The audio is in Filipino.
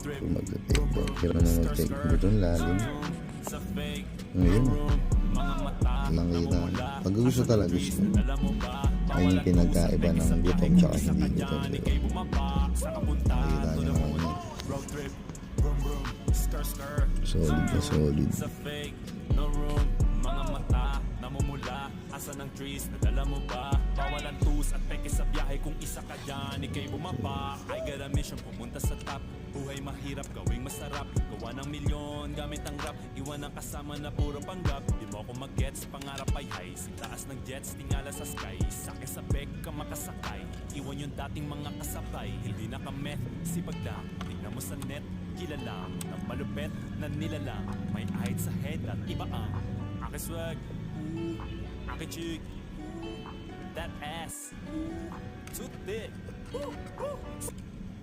Trip. Kung mag-take ba. Pero na mag-take ba doon lalim. Ngayon, makita. Pag gusto talaga ba Ayun yung pinagkaiba ng gutom tsaka hindi gutom. di ba? Bumaba sa kapunta Makita the naman. Skr Solid na solid. Sa fake. No room. Mga mata Namumula Asa ng trees? Nadala mo ba Bawal Kung isa ka dyan Ika'y bumaba. I got a mission Pumunta sa top. Buhay mahirap Gawing masarap. Gawa ng milyon Gamit ang rap. Iwan ang kasama na puro panggap. Di mo ako mag-gets Pangarap ay high. Sa taas ng jets Tingala sa sky. Sakay sa bek Ka makasakay. Iwan yung dating mga kasabay. Hindi na ka-meth Sipag lang Tingnan mo sa net Kilala. Ng malupet Na nilalang May ahit sa head At iba ang Aking swag. Ooh, Aking chick That ass. Ooh, Too thick Ooh, ooh,